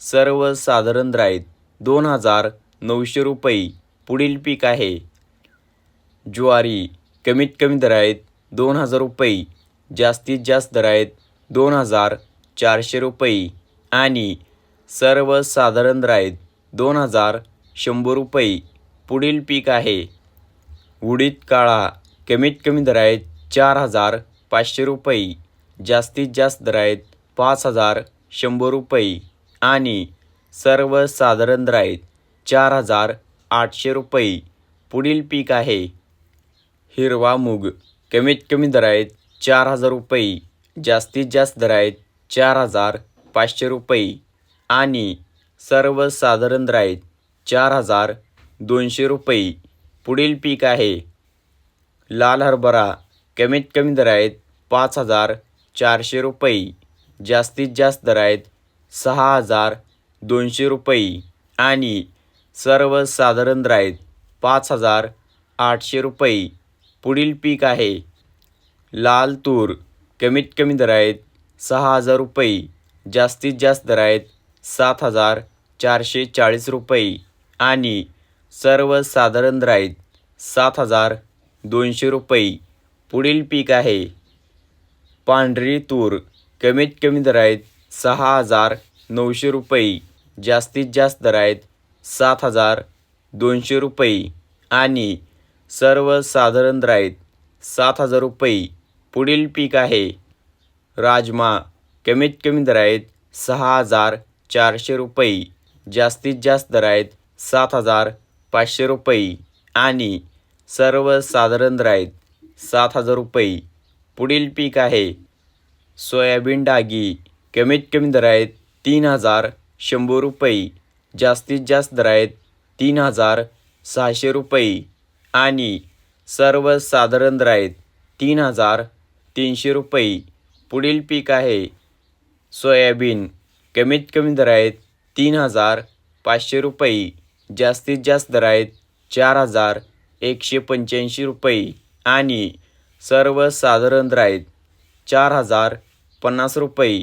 सर्वसाधारण राईत दोन हजार नऊशे रुपये पुढील पीक आहे. ज्वारी कमीत कमी दर आहेत दोन हजार रुपये जास्तीत जास्त दर आहेत दोन हजार चारशे रुपये आणि सर्वसाधारण राईत दोन हजार शंभर रुपये पुढील पीक आहे. उडीद काळा कमीत कमी दर आहेत चार हजार पाचशे रुपये जास्तीत जास्त दर आहेत पाच हजार शंभर रुपये. आणि सर्वसाधारण राईत चार हजार आठशे रुपये. पुढील पीक आहे हिरवा मूग. कमीत कमी दर आहेत चार हजार रुपये. जास्तीत जास्त दर आहेत चार हजार पाचशे रुपये. आणि सर्वसाधारण राईत चार हजार दोनशे रुपये. पुढील पीक आहे लाल हरभरा. कमीत कमी दर आहेत पाच हजार चारशे रुपये. जास्तीत जास्त दर आहेत सहा हजार दोनशे रुपये आणि सर्वसाधारण राईत पाच हजार आठशे रुपये. पुढील पीक आहे. लाल तूर. कमीत कमी दर आहेत सहा हजार रुपये. जास्तीत जास्त दर आहेत सात हजार चारशे चाळीस रुपये. आणि सर्वसाधारण राईत सात हजार दोनशे रुपये. पुढील पीक आहे. पांढरी तूर. कमीत कमी दर आहेत सहा हजार नऊशे रुपये. जास्तीत जास्त दर आहेत सात हजार दोनशे रुपये. आणि सर्वसाधारण दर आहेत सात हजार रुपये. पुढील पीक आहे. राजमा. कमीत कमी दर आहेत सहा हजार चारशे रुपये. जास्तीत जास्त दर आहेत सात हजार पाचशे रुपये. आणि सर्वसाधारण दर आहेत सात हजार रुपये. पुढील पीक आहे सोयाबीन डागी. कमीत कमी दर आहेत तीन हजार शंभर रुपये जास्तीत जास्त दर आहेत तीन हजार सहाशे रुपये आणि सर्वसाधारण दर आहेत तीन हजार तीनशे रुपये. पुढील पीक आहे सोयाबीन. कमीत कमी दर आहेत तीन हजार पाचशे रुपये जास्तीत जास्त दर आहेत चार हजार एकशे पंच्याऐंशी रुपये आणि सर्वसाधारण दर आहेत चार हजार पन्नास रुपये.